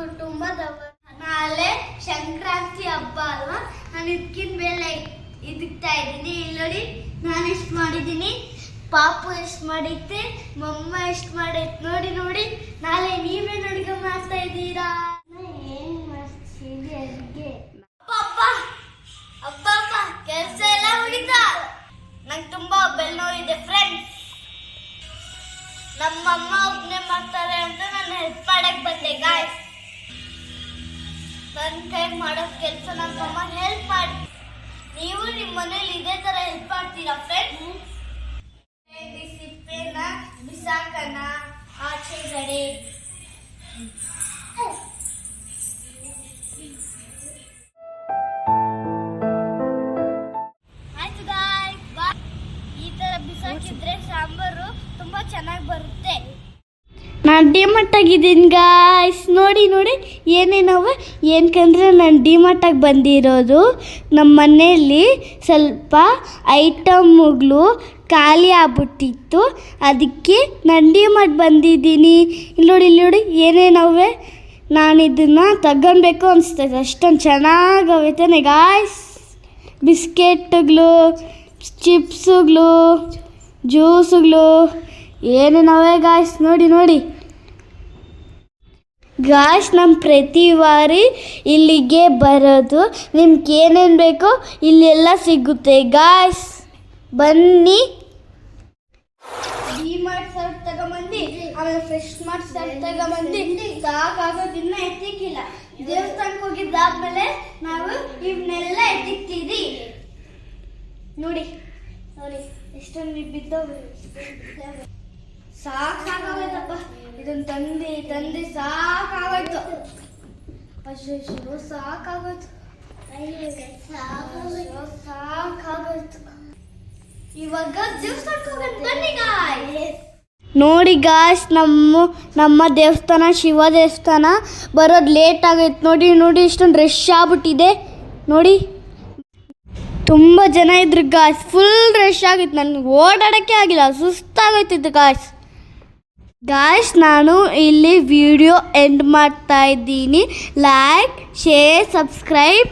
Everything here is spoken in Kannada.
ಕುಟುಂಬದವರು. ನಾಳೆ ಸಂಕ್ರಾಂತಿ ಹಬ್ಬ ಅಲ್ವಾ? ನಾನು ಇದಕ್ಕಿನ ಮೇಲೆ ಇದಕ್ತಾ ಇದ್ದೀನಿ. ಇಲ್ಲಿ ನೋಡಿ ನಾನು ಎಷ್ಟು ಮಾಡಿದ್ದೀನಿ? ಪಾಪು ಎಷ್ಟು ಮಾಡೈತೆ ಮಮ್ಮ ಎಷ್ಟು ಮಾಡೈತೆ? ನೋಡಿ ನೋಡಿ. ನಾಳೆ ನೀವೇನು ಅಡುಗೆ ಮಾಡ್ತಾ ಇದ್ದೀರಾ? ಏನು ಅಪ್ಪ ಅಪ್ಪ ಅಪ್ಪ ಕೆಲಸ ಎಲ್ಲ ಉಳಿತ ನಂಗೆ ತುಂಬಾ ಬೆಲ್ ನೋವಿದೆ ಫ್ರೆಂಡ್ಸ್ ನಮ್ಮಮ್ಮ ಒಬ್ಬನೇ ಮಾಡ್ತಾರೆ ಅಂತ ನಾನು ಹೆಲ್ಪ್ ಮಾಡಕ್ ಬಂದೆ ಗಾಯ್ಸ್ ಕೈ ಮಾಡೋ ಕೆಲಸ ನಮ್ಮಮ್ಮ ಹೆಲ್ಪ್ ಮಾಡಿ. ನೀವು ನಿಮ್ಮ ಮನೇಲಿ ಇದೇ ತರ ಹೆಲ್ಪ್ ಮಾಡ್ತೀರಾ ಸಿಪ್ಪೆನ ಬಿಸಾಕನ? ಆಚೆಗಡೆ ತರ ಬಿಸಾಕಿದ್ರೆ ಸಾಂಬಾರು ತುಂಬಾ ಚೆನ್ನಾಗಿ ಬರುತ್ತೆ. ನಾನು ಡಿಮಟ್ ಆಗಿದ್ದೀನಿ ಗಾಯ್ಸ್ ನೋಡಿ ನೋಡಿ ಏನೇನವ ಏನಕ್ಕಂದ್ರೆ ನಾನು ಡಿಮಾರ್ಟಾಗಿ ಬಂದಿರೋದು. ನಮ್ಮ ಮನೆಯಲ್ಲಿ ಸ್ವಲ್ಪ ಐಟಮ್ಗಳು ಖಾಲಿ ಆಗ್ಬಿಟ್ಟಿತ್ತು. ಅದಕ್ಕೆ ನಾನು ಡಿಮಾರ್ಟ್ ಬಂದಿದ್ದೀನಿ. ಇಲ್ಲಿ ನೋಡಿ ಇಲ್ಲಿ ನೋಡಿ ಏನೇನವೆ ನಾನು ಇದನ್ನು ತಗೊಬೇಕು ಅನಿಸ್ತದೆ ಅಷ್ಟೊಂದು ಚೆನ್ನಾಗವೆ ತಾನೆ ಗಾಯ್ಸ್ ಬಿಸ್ಕೆಟ್ಗಳು ಚಿಪ್ಸುಗಳು ಜ್ಯೂಸುಗಳು ಏನೇನವೆ ಗಾಯ್ಸ್ ನೋಡಿ ನೋಡಿ. ಗಾಯ್ಸ್ ನಮ್ಮ ಪ್ರತಿ ಬಾರಿ ಇಲ್ಲಿಗೆ ಬರೋದು. ನಿಮ್ಗೆ ಏನೇನು ಬೇಕೋ ಇಲ್ಲೆಲ್ಲ ಸಿಗುತ್ತೆ. ಗಾಯ್ಸ್ ಬನ್ನಿ. ಡಿಮಾರ್ಟ್ ಸರ್ಟ್ ತಗೊಂಬಂದು, ಆಮೇಲೆ ಫ್ರೆಶ್ ಮಾರ್ಟ್ ಸರ್ಟ್ ತಗೊಂಬಂದು ಸಾಕಾಗೋದಿನ್ನ ಎತ್ತಿಕ್ಕಿಲ್ಲ. ದೇವಸ್ಥಾನಕ್ಕೆ ಹೋಗಿದ್ದಾದ್ಮೇಲೆ ನಾವು ಇವನ್ನೆಲ್ಲ ಎತ್ತಿಕ್ತೀವಿ ನೋಡಿ ನೋಡಿ, ಎಷ್ಟೊಂದು ಬಿದ್ದವು ಸಾಕಾಗೋಯ್ತಪ್ಪ ತಂದೆ ತಂದೆ ತಂದು ಸಾಕಾಗೋಯ್ತು. ಸಾಕಾಗೋಯ್ತು. ನೋಡಿ ಗಾಯ್ಸ್ ನಮ್ಮ ನಮ್ಮ ದೇವಸ್ಥಾನ, ಶಿವ ದೇವಸ್ಥಾನ ಬರೋದು ಲೇಟ್ ಆಗೈತೆ ನೋಡಿ ನೋಡಿ, ಇಷ್ಟೊಂದು ರಶ್ ಆಗ್ಬಿಟ್ಟಿದೆ. ನೋಡಿ. ತುಂಬ ಜನ ಇದ್ರು ಗಾಯ್ಸ್ ಫುಲ್ ರಶ್ ಆಗಿತ್ತು. ನನಗೆ ಓಡಾಡೋಕ್ಕೆ ಆಗಿಲ್ಲ. ಸುಸ್ತಾಗೋಯ್ತಿದ್ದು ಗಾಯ್ಸ್ ಗಾಯ್ಸ್ ನಾನು ಇಲ್ಲಿ ವಿಡಿಯೋ ಎಂಡ್ ಮಾಡ್ತಾ ಇದ್ದೀನಿ. Like share subscribe